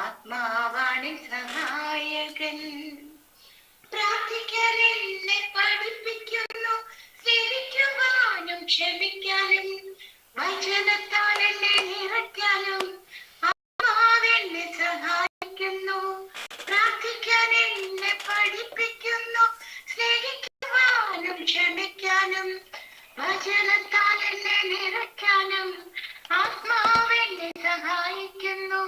ആത്മാവാണ് സഹായകൻ. പ്രാർത്ഥിക്കാൻ പഠിപ്പിക്കുന്നു സേവിക്കുവാനും ക്ഷമിക്കാനും വചനത്താൽ എന്നെ നിറയ്ക്കാനും ആത്മാവെന്നെ സഹായിക്കുന്നു. പ്രാർത്ഥിക്കാൻ എന്നെ പഠിപ്പിക്കുന്നു സ്നേഹിക്കുവാനും ക്ഷമിക്കാനും വചനത്താൽ എന്നെ നിറയ്ക്കാനും ആത്മാവെന്നെ സഹായിക്കുന്നു.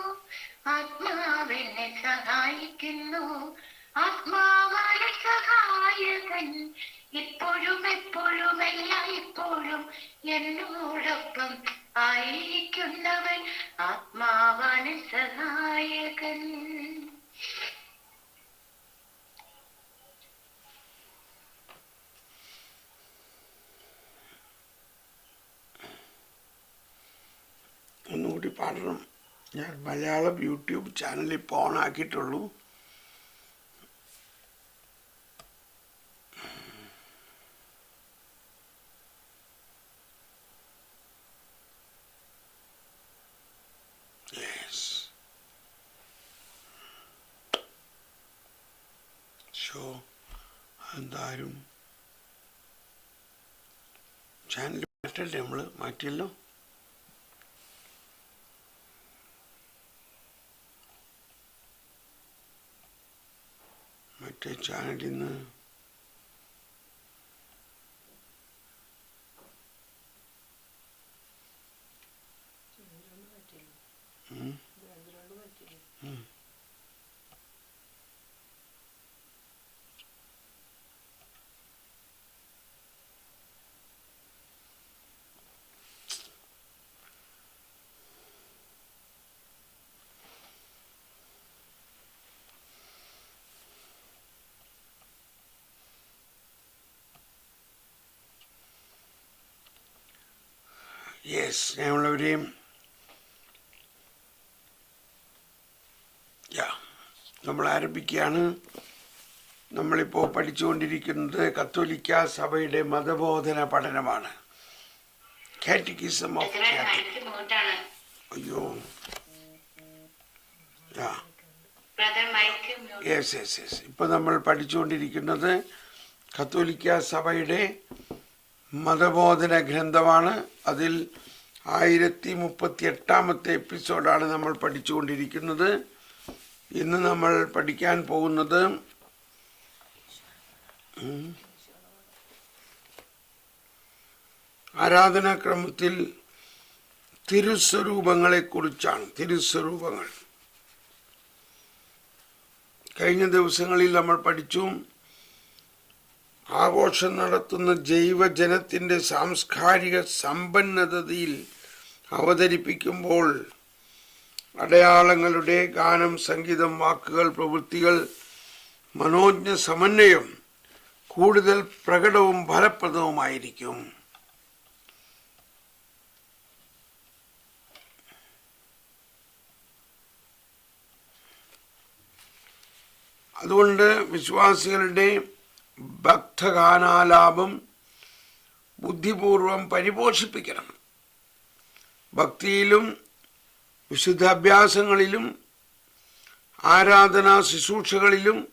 ആത്മാവെന്നെ സഹായിക്കുന്നു. ആത്മാവാണ് സഹായകൻ ഇപ്പോഴും എപ്പോഴും എല്ലായ്പ്പോഴും എന്നോടൊപ്പം ആയിരിക്കുന്നവൻ ആത്മാവാണ് സഹായകൻ. ഒന്നുകൂടി പാടണം. ഞാൻ മലയാളം യൂട്യൂബ് ചാനലിൽ ഇപ്പോൾ Yes. ഷോ എന്തായാലും ചാനൽ മാറ്റല്ലേ നമ്മൾ മാറ്റിയല്ലോ? മറ്റേ ചാനലിൽ നിന്ന് ഉം. യെസ് ഞങ്ങളവരെയും യാ നമ്മൾ ആരംഭിക്കുകയാണ്. നമ്മളിപ്പോൾ പഠിച്ചുകൊണ്ടിരിക്കുന്നത് കത്തോലിക്ക സഭയുടെ മതബോധന പഠനമാണ്. കാറ്റഗിസം ഓഫ് അയ്യോ. യാ യെസ് യെസ് യെസ് ഇപ്പൊ നമ്മൾ പഠിച്ചുകൊണ്ടിരിക്കുന്നത് കത്തോലിക്ക സഭയുടെ മതബോധന ഗ്രന്ഥമാണ്. അതിൽ ആയിരത്തി മുപ്പത്തി എട്ടാമത്തെ എപ്പിസോഡാണ് നമ്മൾ പഠിച്ചുകൊണ്ടിരിക്കുന്നത്. ഇന്ന് നമ്മൾ പഠിക്കാൻ പോകുന്നത് ആരാധനാക്രമത്തിൽ തിരുസ്വരൂപങ്ങളെക്കുറിച്ചാണ്. തിരുസ്വരൂപങ്ങൾ. കഴിഞ്ഞ ദിവസങ്ങളിൽ നമ്മൾ പഠിച്ചു ആഘോഷം നടത്തുന്ന ജൈവജനത്തിന്റെ സാംസ്കാരിക സമ്പന്നതയിൽ അവതരിപ്പിക്കുമ്പോൾ അടയാളങ്ങളുടെ ഗാനം സംഗീതം വാക്കുകൾ പ്രവൃത്തികൾ മനോജ്ഞ സമന്വയം കൂടുതൽ പ്രകടവും ഫലപ്രദവുമായിരിക്കും. അതുകൊണ്ട് വിശ്വാസികളുടെ ഭക്തഗാനാലാപം ബുദ്ധിപൂർവം പരിപോഷിപ്പിക്കണം. ഭക്തിയിലും വിശുദ്ധാഭ്യാസങ്ങളിലും ആരാധനാ ശുശ്രൂഷകളിലും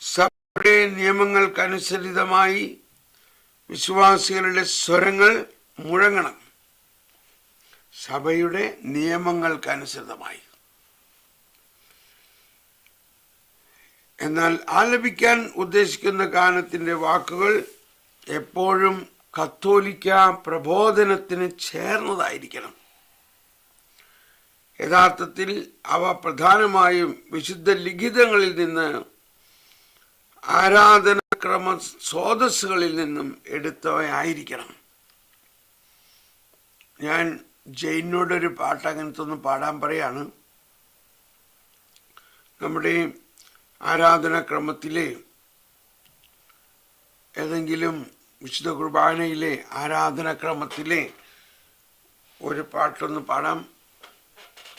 സഭയുടെ നിയമങ്ങൾക്കനുസരിതമായി വിശ്വാസികളുടെ സ്വരങ്ങൾ മുഴങ്ങണം. സഭയുടെ നിയമങ്ങൾക്കനുസൃതമായി. എന്നാൽ ആലപിക്കാൻ ഉദ്ദേശിക്കുന്ന ഗാനത്തിന്റെ വാക്കുകൾ എപ്പോഴും കത്തോലിക്ക പ്രബോധനത്തിന് ചേർന്നതായിരിക്കണം. യഥാർത്ഥത്തിൽ അവ പ്രധാനമായും വിശുദ്ധ ലിഖിതങ്ങളിൽ നിന്ന് ആരാധനാക്രമ സ്രോതസ്സുകളിൽ നിന്നും എടുത്തവയായിരിക്കണം. ഞാൻ ജയിനോടൊരു പാട്ട് അങ്ങനത്തെ ഒന്ന് പാടാൻ പറയാണ്. നമ്മുടെ ആരാധനാക്രമത്തിലെ ഏതെങ്കിലും വിശുദ്ധ കുർബാനയിലെ ആരാധനാക്രമത്തിലെ ഒരു പാട്ടൊന്ന് പാടാം.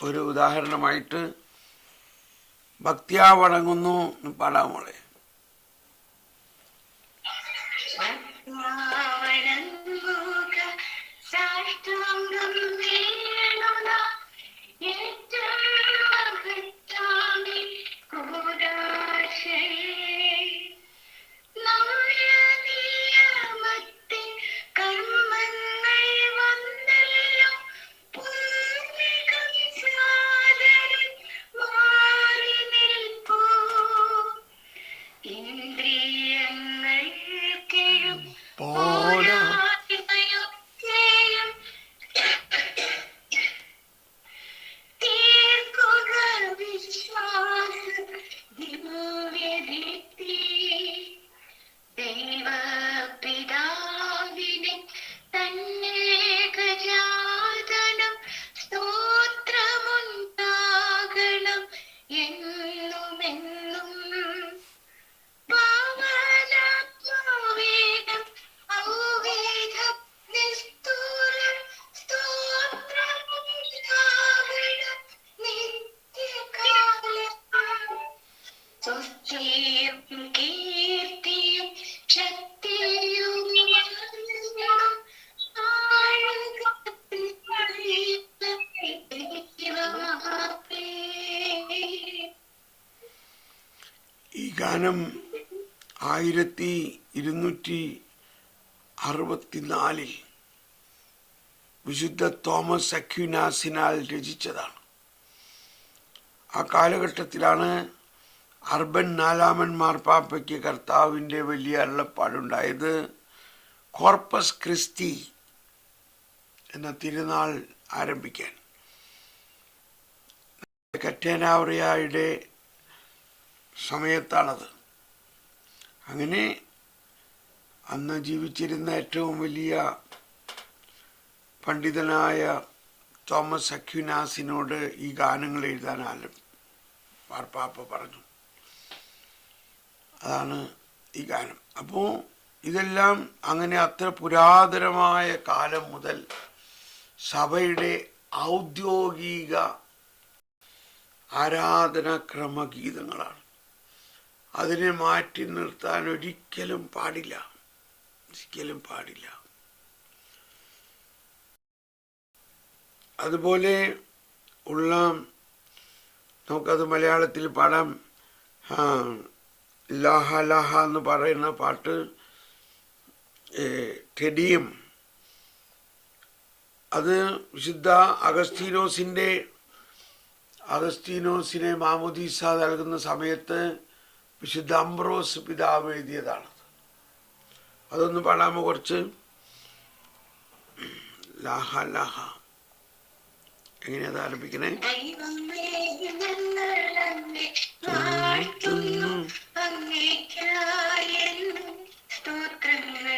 ഒരു ഉദാഹരണമായിട്ട് ഭക്തിയാ വണങ്ങുന്നു പാടാം മോളെ. ഈ ഗാനം ആയിരത്തി ഇരുന്നൂറ്റി അറുപത്തിനാലിൽ വിശുദ്ധ തോമസ് അക്യുനാസിനാൽ രചിച്ചതാണ്. ആ കാലഘട്ടത്തിലാണ് അർബൻ നാലാമൻ മാർപ്പാപ്പയ്ക്ക് കർത്താവിന്റെ വലിയ അരുളപ്പാടുണ്ടായത്. കോർപ്പസ് ക്രിസ്തി എന്ന തിരുനാൾ ആരംഭിക്കാൻ. കറ്റേനാവറിയായുടെ സമയത്താണത്. അങ്ങനെ അന്ന് ജീവിച്ചിരുന്ന ഏറ്റവും വലിയ പണ്ഡിതനായ തോമസ് അക്യുനാസിനോട് ഈ ഗാനങ്ങൾ എഴുതാൻ ആലും പറഞ്ഞു. അതാണ് ഈ ഗാനം. അപ്പോൾ ഇതെല്ലാം അങ്ങനെ അത്ര പുരാതനമായ കാലം മുതൽ സഭയുടെ ഔദ്യോഗിക ആരാധനാക്രമ ഗീതങ്ങളാണ് അതിനെ മാറ്റി നിർത്താൻ ഒരിക്കലും പാടില്ല. ഒരിക്കലും പാടില്ല. അതുപോലെ ഉള്ള നമുക്കത് മലയാളത്തിൽ പാടാം. ലാഹ ലഹ എന്ന് പറയുന്ന പാട്ട് ടെഡിയം. അത് വിശുദ്ധ അഗസ്തീനോസിന്റെ അഗസ്തീനോസിനെ മാമുദീസ നൽകുന്ന സമയത്ത് വിശുദ്ധ അംബ്രോസ് പിതാവ് എഴുതിയതാണ്. അതൊന്ന് പാടാമോ കുറച്ച്? ലാഹ ലാഹ. എങ്ങനെയാ ആരംഭിക്കണേ? സ്തോത്രങ്ങൾ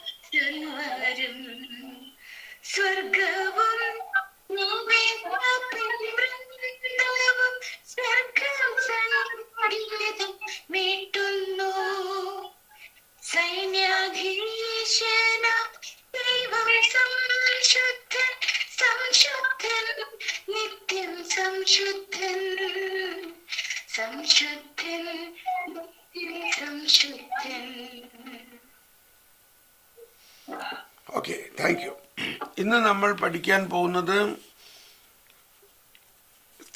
സർവരും സ്വർഗവും മീട്ടുന്നു സൈന്യാധീശന ദൈവം സംശുദ്ധൻ സംശുദ്ധൻ നിത്യം സംശുദ്ധൻ. സംശുദ്ധൻ സംശുദ്ധൻ. ഓക്കെ താങ്ക് യു ഇന്ന് നമ്മൾ പഠിക്കാൻ പോകുന്നത്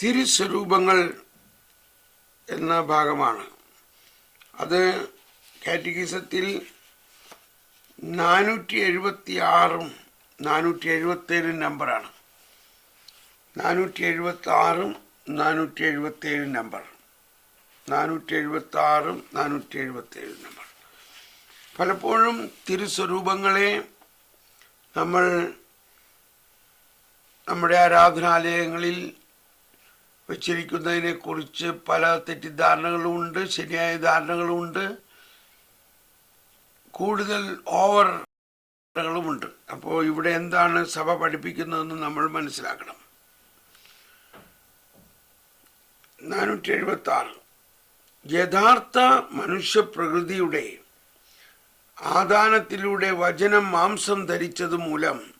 തിരുസ്വരൂപങ്ങൾ എന്ന ഭാഗമാണ്. അത് കാറ്റഗിസത്തിൽ നാനൂറ്റി എഴുപത്തി ആറും നാനൂറ്റി എഴുപത്തേഴും നമ്പറാണ്. നാനൂറ്റി എഴുപത്തി ആറും നാനൂറ്റി എഴുപത്തേഴും നമ്പർ. നാനൂറ്റി എഴുപത്തി ആറും നാനൂറ്റി എഴുപത്തേഴ് നമ്പർ. പലപ്പോഴും തിരുസ്വരൂപങ്ങളെ നമ്മൾ നമ്മുടെ ആരാധനാലയങ്ങളിൽ വച്ചിരിക്കുന്നതിനെ കുറിച്ച് പല തെറ്റിദ്ധാരണകളുമുണ്ട് ശരിയായ ധാരണകളുമുണ്ട്. കൂടുതൽ ഓവർ ങ്ങളുമുണ്ട് അപ്പോൾ ഇവിടെ എന്താണ് സഭ പഠിപ്പിക്കുന്നതെന്ന് നമ്മൾ മനസ്സിലാക്കണം. നാനൂറ്റി എഴുപത്തി ആറ് യഥാർത്ഥ മനുഷ്യപ്രകൃതിയുടെ ആദാനത്തിലൂടെ വചനം മാംസം ധരിച്ചത് മൂലം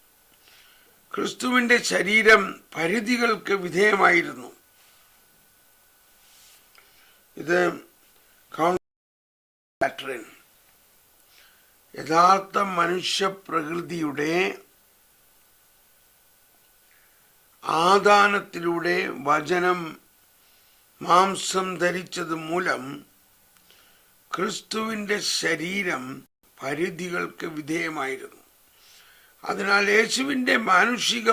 ക്രിസ്തുവിന്റെ ശരീരം പരിധികൾക്ക് വിധേയമായിരുന്നു. ഇത് കാട്രിൻ യഥാർത്ഥ മനുഷ്യപ്രകൃതിയുടെ ആദാനത്തിലൂടെ വചനം മാംസം ധരിച്ചത് മൂലം ക്രിസ്തുവിന്റെ ശരീരം പരിധികൾക്ക് വിധേയമായിരുന്നു. അതിനാൽ യേശുവിന്റെ മാനുഷിക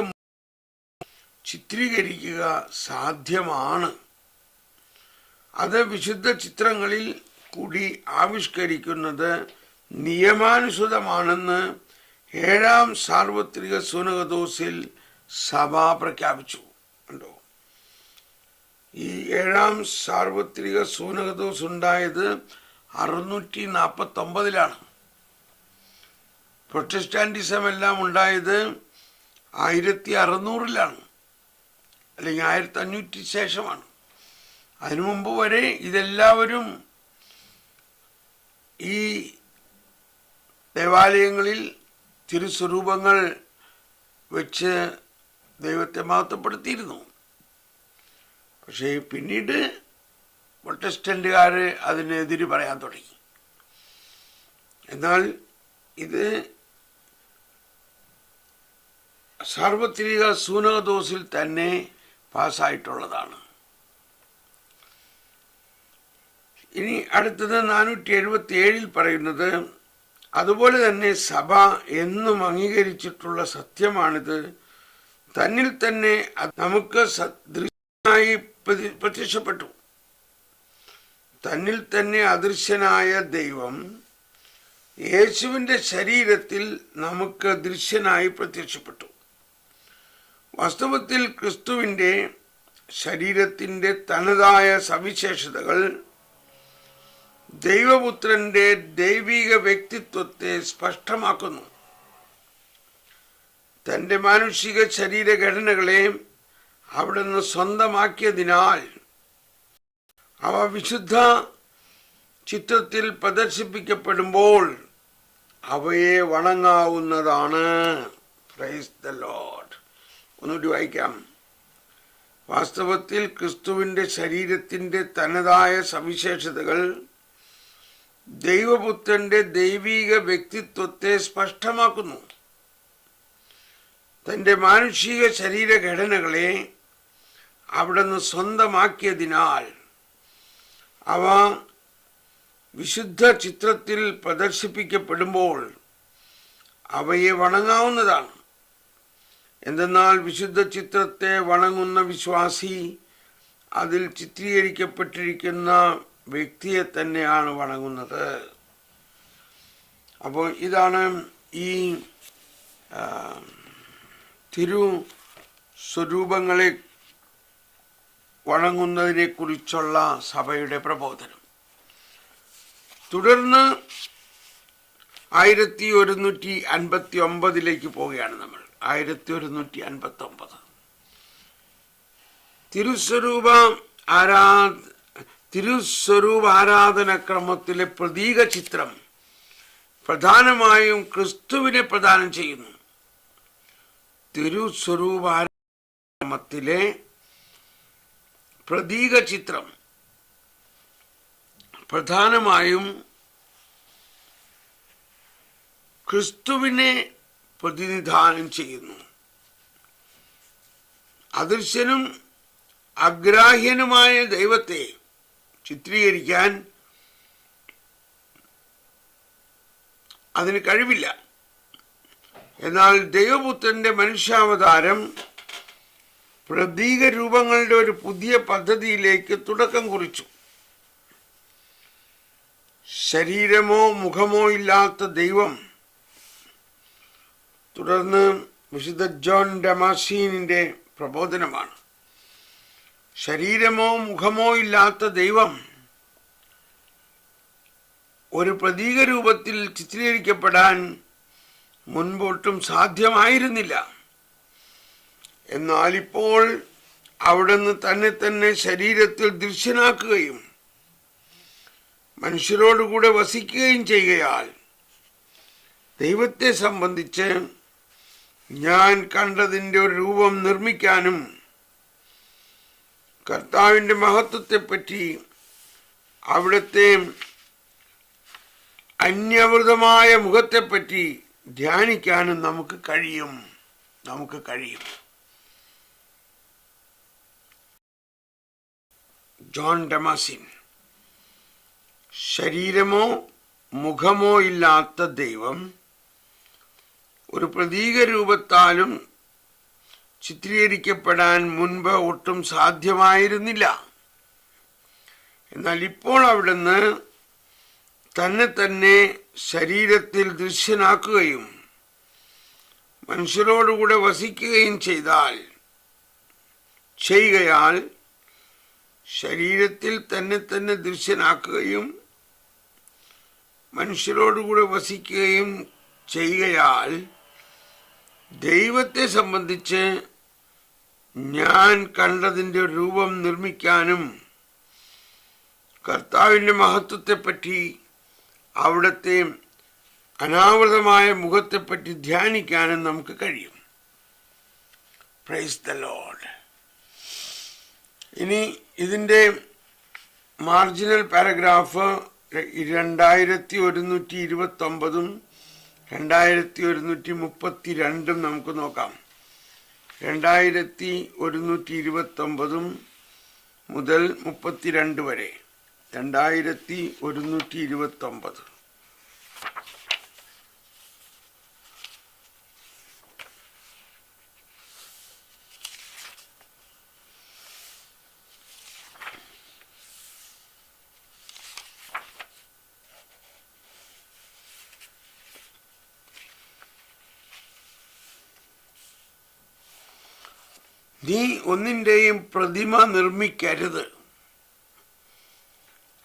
ചിത്രീകരിക്കുക സാധ്യമാണ്. അത് വിശുദ്ധ ചിത്രങ്ങളിൽ കൂടി ആവിഷ്കരിക്കുന്നത് നിയമാനുസൃതമാണെന്ന് ഏഴാം സാർവത്രിക സുനകദോസിൽ സഭ പ്രഖ്യാപിച്ചു. ഉണ്ടോ ഈ ഏഴാം സാർവത്രിക സൂനകദോസ് ഉണ്ടായത് അറുന്നൂറ്റി നാൽപ്പത്തി ഒമ്പതിലാണ് പ്രൊട്ടസ്റ്റാന്റിസം എല്ലാം ഉണ്ടായത് ആയിരത്തി അറുന്നൂറിലാണ് അല്ലെങ്കിൽ ആയിരത്തി അഞ്ഞൂറ്റി ശേഷമാണ് അതിനു മുമ്പ് വരെ ഇതെല്ലാവരും ഈ ദേവാലയങ്ങളിൽ തിരുസ്വരൂപങ്ങൾ വെച്ച് ദൈവത്തെ മഹത്വപ്പെടുത്തിയിരുന്നു. പക്ഷേ പിന്നീട് പ്രൊട്ടസ്റ്റന്റുകാർ അതിനെതിര് പറയാൻ തുടങ്ങി. എന്നാൽ ഇത് സാർവത്രിക സൂനകദോസിൽ തന്നെ പാസ്സായിട്ടുള്ളതാണ്. ഇനി അടുത്തത് നാനൂറ്റി എഴുപത്തി ഏഴിൽ പറയുന്നത് അതുപോലെ തന്നെ സഭ എന്നും അംഗീകരിച്ചിട്ടുള്ള സത്യമാണിത്. തന്നിൽ തന്നെ നമുക്ക് സദൃശ്യനായി പ്രതി- പ്രത്യക്ഷപ്പെട്ടു. തന്നിൽ തന്നെ അദൃശ്യനായ ദൈവം യേശുവിന്റെ ശരീരത്തിൽ നമുക്ക് ദൃശ്യനായി പ്രത്യക്ഷപ്പെട്ടു. വാസ്തവത്തിൽ ക്രിസ്തുവിന്റെ ശരീരത്തിന്റെ തനതായ സവിശേഷതകൾ ദൈവപുത്രന്റെ ദൈവിക വ്യക്തിത്വത്തെ സ്പഷ്ടമാക്കുന്നു. തന്റെ മാനുഷിക ശരീരഘടനകളെ അവിടുന്ന് സ്വന്തമാക്കിയതിനാൽ അവ വിശുദ്ധ ചിത്രത്തിൽ പ്രദർശിപ്പിക്കപ്പെടുമ്പോൾ അവയെ വണങ്ങാവുന്നതാണ്. പ്രൈസ് ഒന്നുകൂടി വായിക്കാം വാസ്തവത്തിൽ ക്രിസ്തുവിന്റെ ശരീരത്തിന്റെ തനതായ സവിശേഷതകൾ ദൈവപുത്രന്റെ ദൈവീക വ്യക്തിത്വത്തെ സ്പഷ്ടമാക്കുന്നു. തന്റെ മാനുഷിക ശരീരഘടനകളെ അവിടുന്ന് സ്വന്തമാക്കിയതിനാൽ അവ വിശുദ്ധ ചിത്രത്തിൽ പ്രദർശിപ്പിക്കപ്പെടുമ്പോൾ അവയെ വണങ്ങാവുന്നതാണ്. എന്തെന്നാൽ വിശുദ്ധ ചിത്രത്തെ വണങ്ങുന്ന വിശ്വാസി അതിൽ ചിത്രീകരിക്കപ്പെട്ടിരിക്കുന്ന വ്യക്തിയെ തന്നെയാണ് വണങ്ങുന്നത്. അപ്പോൾ ഇതാണ് ഈ തിരു സ്വരൂപങ്ങളെ വണങ്ങുന്നതിനെ കുറിച്ചുള്ള സഭയുടെ പ്രബോധനം. തുടർന്ന് ആയിരത്തി ഒരുന്നൂറ്റി അൻപത്തി ഒമ്പതിലേക്ക് പോവുകയാണ് നമ്മൾ. ആയിരത്തി ഒരുന്നൂറ്റി അൻപത്തി ഒമ്പത് തിരുസ്വരൂപ ആരാ തിരുസ്വരൂപ ആരാധനക്രമത്തിലെ പ്രതീക ചിത്രം പ്രധാനമായും ക്രിസ്തുവിനെ പ്രദാനം ചെയ്യുന്നു. തിരുസ്വരൂപ ആരാധനക്രമത്തിലെ പ്രതീക ചിത്രം പ്രധാനമായും ക്രിസ്തുവിനെ പ്രതിനിധാനം ചെയ്യുന്നു. അദൃശ്യനും അഗ്രാഹ്യനുമായ ദൈവത്തെ ചിത്രീകരിക്കാൻ അതിന് കഴിവില്ല. എന്നാൽ ദൈവപുത്രന്റെ മനുഷ്യാവതാരം പ്രതീക രൂപങ്ങളുടെ ഒരു പുതിയ പദ്ധതിയിലേക്ക് തുടക്കം കുറിച്ചു. ശരീരമോ മുഖമോ ഇല്ലാത്ത ദൈവം തുടർന്ന് വിശുദ്ധ ജോൺ ഡമാസീനിന്റെ പ്രബോധനമാണ്. ശരീരമോ മുഖമോ ഇല്ലാത്ത ദൈവം ഒരു പ്രതീക രൂപത്തിൽ ചിത്രീകരിക്കപ്പെടാൻ മുൻപോട്ടും സാധ്യമായിരുന്നില്ല. എന്നാൽ ഇപ്പോൾ അവിടുന്ന് തന്നെ തന്നെ ശരീരത്തിൽ ദൃശ്യനാക്കുകയും മനുഷ്യരോടുകൂടെ വസിക്കുകയും ചെയ്യുകയാൽ ദൈവത്തെ സംബന്ധിച്ച് ഞാൻ കണ്ടതിന്റെ ഒരു രൂപം നിർമ്മിക്കാനും കർത്താവിന്റെ മഹത്വത്തെപ്പറ്റി അവിടുത്തെ അന്യവൃതമായ മുഖത്തെപ്പറ്റി ധ്യാനിക്കാനും നമുക്ക് കഴിയും. നമുക്ക് കഴിയും. ജോൺ ഡമാസിൻ ശരീരമോ മുഖമോ ഇല്ലാത്ത ദൈവം ഒരു പ്രതീക രൂപത്താലും ചിത്രീകരിക്കപ്പെടാൻ മുൻപ് ഒട്ടും സാധ്യമായിരുന്നില്ല. എന്നാൽ ഇപ്പോൾ അവിടുന്ന് തന്നെ തന്നെ ശരീരത്തിൽ ദൃശ്യനാക്കുകയും മനുഷ്യരോടുകൂടെ വസിക്കുകയും ചെയ്താൽ ചെയ്യുകയാൽ ശരീരത്തിൽ തന്നെ തന്നെ ദൃശ്യനാക്കുകയും മനുഷ്യരോടുകൂടെ വസിക്കുകയും ചെയ്യുകയാൽ ദൈവത്തെ സംബന്ധിച്ച് ഞാൻ കണ്ടതിന്റെ രൂപം നിർമ്മിക്കാനും കർത്താവിന്റെ മഹത്വത്തെപ്പറ്റി അവിടുത്തെ അനാവൃതമായ മുഖത്തെപ്പറ്റി ധ്യാനിക്കാനും നമുക്ക് കഴിയും. ലോഡ് ഇനി ഇതിന്റെ മാർജിനൽ പാരഗ്രാഫ് രണ്ടായിരത്തി ഒരുന്നൂറ്റി ഇരുപത്തി ഒമ്പതും രണ്ടായിരത്തി ഒരുന്നൂറ്റി മുപ്പത്തി രണ്ടും നമുക്ക് നോക്കാം. രണ്ടായിരത്തി ഒരുന്നൂറ്റി ഇരുപത്തി ഒമ്പതും മുതൽ മുപ്പത്തിരണ്ട് വരെ. രണ്ടായിരത്തി ഒരുന്നൂറ്റി ഇരുപത്തി നീ ഒന്നിന്റെയും പ്രതിമ നിർമ്മിക്കരുത്.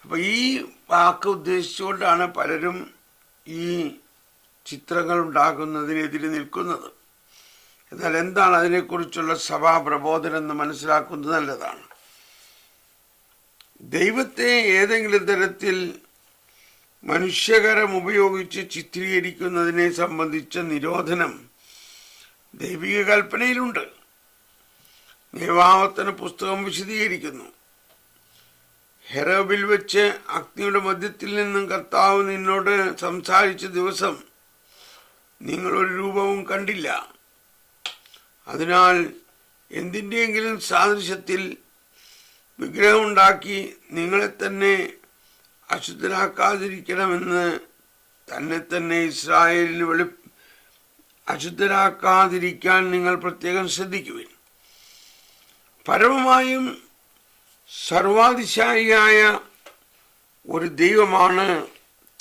അപ്പൊ ഈ വാക്ക് ഉദ്ദേശിച്ചുകൊണ്ടാണ് പലരും ഈ ചിത്രങ്ങൾ ഉണ്ടാക്കുന്നതിനെതിരെ നിൽക്കുന്നത്. എന്നാൽ എന്താണ് അതിനെക്കുറിച്ചുള്ള സഭാപ്രബോധനം എന്ന് മനസ്സിലാക്കുന്നത് നല്ലതാണ്. ദൈവത്തെ ഏതെങ്കിലും തരത്തിൽ മനുഷ്യകരം ഉപയോഗിച്ച് ചിത്രീകരിക്കുന്നതിനെ സംബന്ധിച്ച നിരോധനം ദൈവിക കൽപ്പനയിലുണ്ട്. നിയമാവത്തന പുസ്തകം വിശദീകരിക്കുന്നു. ഹെറബിൽ വെച്ച് അഗ്നിയുടെ മധ്യത്തിൽ നിന്നും കർത്താവ് നിന്നോട് സംസാരിച്ച ദിവസം നിങ്ങളൊരു രൂപവും കണ്ടില്ല. അതിനാൽ എന്തിന്റെയെങ്കിലും സാദൃശ്യത്തിൽ വിഗ്രഹമുണ്ടാക്കി നിങ്ങളെ തന്നെ അശുദ്ധരാക്കാതിരിക്കണമെന്ന് തന്നെ തന്നെ ഇസ്രായേലിന് വെളി അശുദ്ധരാക്കാതിരിക്കാൻ നിങ്ങൾ പ്രത്യേകം ശ്രദ്ധിക്കുവിൻ. പരമമായും സർവാതിശായിയായ ഒരു ദൈവമാണ്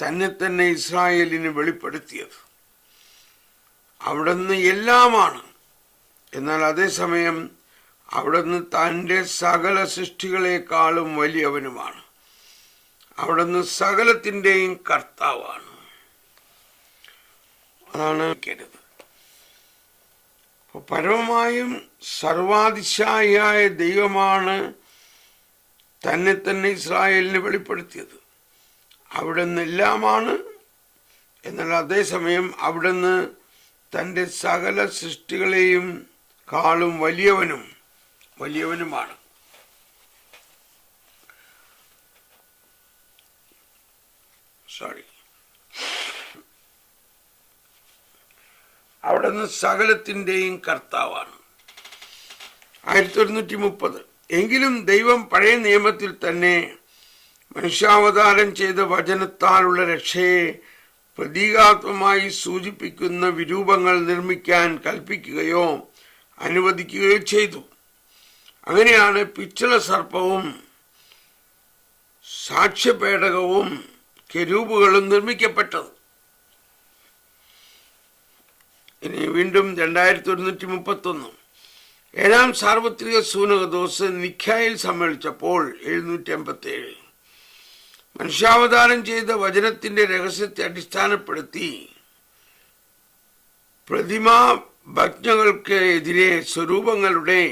തന്നെ തന്നെ ഇസ്രായേലിന് വെളിപ്പെടുത്തിയത്. അവിടുന്ന് എല്ലാമാണ്. എന്നാൽ അതേസമയം അവിടുന്ന് തന്റെ സകല സൃഷ്ടികളെക്കാളും വലിയവനുമാണ്. അവിടുന്ന് സകലത്തിന്റെയും കർത്താവാണ്. അതാണ് കരുത്. പരമമായും സർവാതിശായിയായ ദൈവമാണ് തന്നെ തന്നെ ഇസ്രായേലിന് വെളിപ്പെടുത്തിയത്. അവിടുന്ന് എല്ലാമാണ്. എന്നാൽ അതേസമയം അവിടുന്ന് തന്റെ സകല സൃഷ്ടികളെയും കാളും വലിയവനും വലിയവനുമാണ്. സോറി അവിടുന്ന് സകലത്തിന്റെയും കർത്താവാണ്. ആയിരത്തി ഒരുന്നൂറ്റി മുപ്പത് എങ്കിലും ദൈവം പഴയ നിയമത്തിൽ തന്നെ മനുഷ്യാവതാരം ചെയ്ത വചനത്താലുള്ള രക്ഷയെ പ്രതീകാത്മമായി സൂചിപ്പിക്കുന്ന വിരൂപങ്ങൾ നിർമ്മിക്കാൻ കൽപ്പിക്കുകയോ അനുവദിക്കുകയോ ചെയ്തു. അങ്ങനെയാണ് പിച്ചള സർപ്പവും സാക്ഷ്യപേടകവും കെരൂപുകളും നിർമ്മിക്കപ്പെട്ടത്. ഇനി വീണ്ടും രണ്ടായിരത്തി ഒരുന്നൂറ്റി മുപ്പത്തി ഒന്ന് ഏഴാം സാർവത്രിക സൂനകദോസ് നിഖ്യായിൽ സമ്മേളിച്ചപ്പോൾ എഴുന്നൂറ്റി അമ്പത്തി ഏഴ് മനുഷ്യാവതാരം ചെയ്ത വചനത്തിന്റെ രഹസ്യത്തെ അടിസ്ഥാനപ്പെടുത്തി പ്രതിമാ ഭജ്ഞകൾക്ക് എതിരെ സ്വരൂപങ്ങളുടെ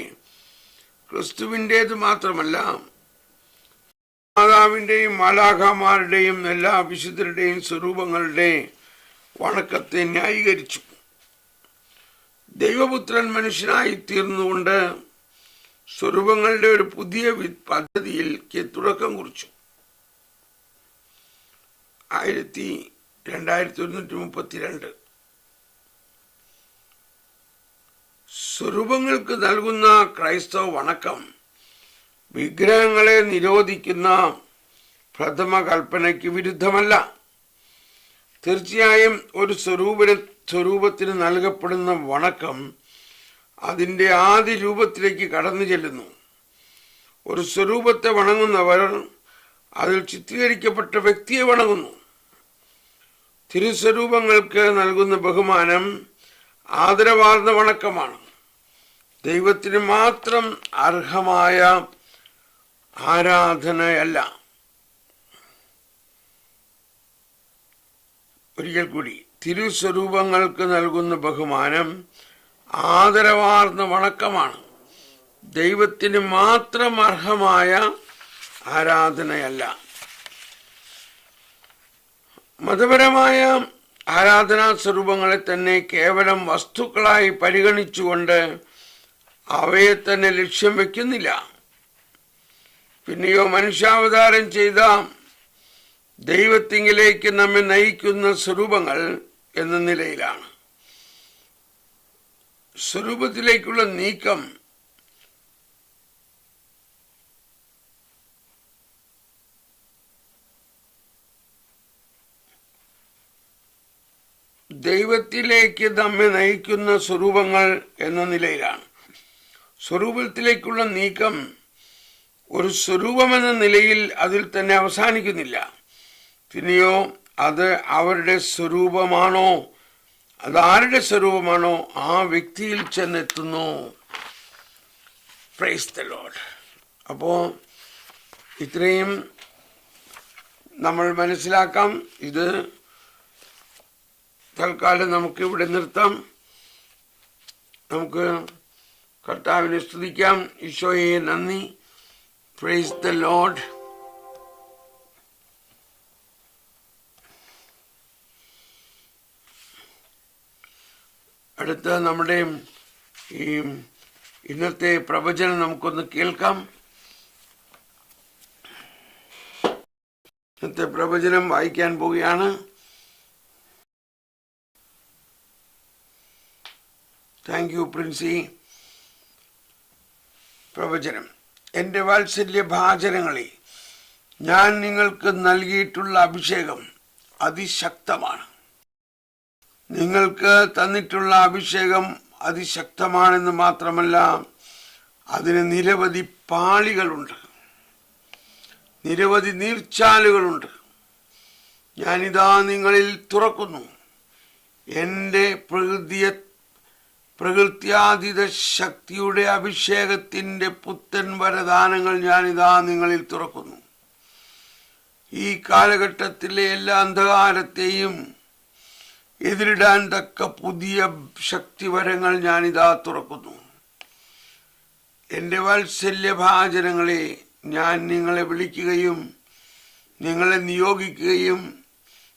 ക്രിസ്തുവിന്റേത് മാത്രമല്ല മാതാവിന്റെയും മാലാഖമാരുടെയും എല്ലാ വിശുദ്ധരുടെയും സ്വരൂപങ്ങളുടെ വണക്കത്തെ ന്യായീകരിച്ചു. ദൈവപുത്രൻ മനുഷ്യനായി തീർന്നുകൊണ്ട് സ്വരൂപങ്ങളുടെ ഒരു പുതിയ പദ്ധതിയിൽ തുടക്കം കുറിച്ചു. ആയിരത്തി രണ്ടായിരത്തി ഒരുന്നൂറ്റി മുപ്പത്തിരണ്ട്. സ്വരൂപങ്ങൾക്ക് നൽകുന്ന ക്രൈസ്തവ വണക്കം വിഗ്രഹങ്ങളെ നിരോധിക്കുന്ന പ്രഥമ കൽപ്പനയ്ക്ക് വിരുദ്ധമല്ല. തീർച്ചയായും ഒരു സ്വരൂപ സ്വരൂപത്തിന് നൽകപ്പെടുന്ന വണക്കം അതിന്റെ ആദ്യ രൂപത്തിലേക്ക് കടന്നു ചെല്ലുന്നു. ഒരു സ്വരൂപത്തെ വണങ്ങുന്നവർ അതിൽ ചിത്രീകരിക്കപ്പെട്ട വ്യക്തിയെ വണങ്ങുന്നു. തിരുസ്വരൂപങ്ങൾക്ക് നൽകുന്ന ബഹുമാനം ആദരവാർന്ന വണക്കമാണ്. ദൈവത്തിന് മാത്രം അർഹമായ ആരാധനയല്ല. ഒരിക്കൽ കൂടി തിരുസ്വരൂപങ്ങൾക്ക് നൽകുന്ന ബഹുമാനം ആദരവാർന്ന വണക്കമാണ്. ദൈവത്തിന് മാത്രം അർഹമായ ആരാധനയല്ല. മതപരമായ ആരാധനാ സ്വരൂപങ്ങളെ തന്നെ കേവലം വസ്തുക്കളായി പരിഗണിച്ചുകൊണ്ട് അവയെ തന്നെ ലക്ഷ്യം വയ്ക്കുന്നില്ല പിന്നെയോ മനുഷ്യാവതാരം ചെയ്ത ദൈവത്തിങ്കിലേക്ക് നമ്മെ നയിക്കുന്ന സ്വരൂപങ്ങൾ എന്ന നിലയിലാണ്. സ്വരൂപത്തിലേക്കുള്ള നീക്കം ദൈവത്തിലേക്ക് നമ്മെ നയിക്കുന്ന സ്വരൂപങ്ങൾ എന്ന നിലയിലാണ്. സ്വരൂപത്തിലേക്കുള്ള നീക്കം ഒരു സ്വരൂപമെന്ന നിലയിൽ അതിൽ തന്നെ അവസാനിക്കുന്നില്ല. പിന്നെയോ അത് അവരുടെ സ്വരൂപമാണോ? അതാരുടെ സ്വരൂപമാണോ? ആ വ്യക്തിയിൽ ചെന്നെത്തുന്നു. പ്രൈസ് ദ അപ്പോൾ ഇത്രയും നമ്മൾ മനസ്സിലാക്കാം. ഇത് തൽക്കാലം നമുക്ക് ഇവിടെ നിർത്താം. നമുക്ക് കർത്താവിനെ സ്തുതിക്കാം. ഈശോയെ നന്ദി. പ്രൈസ് ദ ലോഡ് അടുത്ത നമ്മുടെ ഈ ഇന്നത്തെ പ്രവചനം നമുക്കൊന്ന് കേൾക്കാം. ഇന്നത്തെ പ്രവചനം വായിക്കാൻ പോവുകയാണ്. താങ്ക് യു പ്രിൻസി പ്രവചനം. എന്റെ വാത്സല്യ ഭാചനങ്ങളെ ഞാൻ നിങ്ങൾക്ക് നൽകിയിട്ടുള്ള അഭിഷേകം അതിശക്തമാണ്. നിങ്ങൾക്ക് തന്നിട്ടുള്ള അഭിഷേകം അതിശക്തമാണെന്ന് മാത്രമല്ല അതിന് നിരവധി പാളികളുണ്ട്. നിരവധി നീർച്ചാലുകളുണ്ട്. ഞാനിതാ നിങ്ങളിൽ തുറക്കുന്നു. എന്റെ പ്രകൃതിയെ പ്രകൃത്യാതീത ശക്തിയുടെ അഭിഷേകത്തിന്റെ പുത്തൻ വരദാനങ്ങൾ ഞാനിതാ നിങ്ങളിൽ തുറക്കുന്നു. ഈ കാലഘട്ടത്തിലെ എല്ലാ അന്ധകാരത്തെയും എതിരിടാൻ തക്ക പുതിയ ശക്തിവരങ്ങൾ ഞാനിതാ തുറക്കുന്നു. എന്റെ വാത്സല്യഭാചനങ്ങളെ ഞാൻ നിങ്ങളെ വിളിക്കുകയും നിങ്ങളെ നിയോഗിക്കുകയും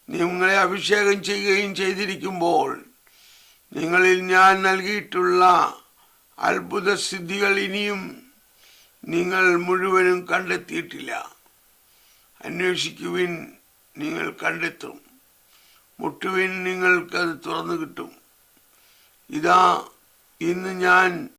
നിങ്ങളെ അഭിഷേകം ചെയ്യുകയും ചെയ്തിരിക്കുമ്പോൾ നിങ്ങളിൽ ഞാൻ നൽകിയിട്ടുള്ള അത്ഭുത സിദ്ധികൾ ഇനിയും നിങ്ങൾ മുഴുവനും കണ്ടെത്തിയിട്ടില്ല. അന്വേഷിക്കുവിൻ നിങ്ങൾ കണ്ടെത്തും. മുട്ടുവിൻ നിങ്ങൾക്കത് തുറന്നു കിട്ടും. ഇതാ ഇന്ന് ഞാൻ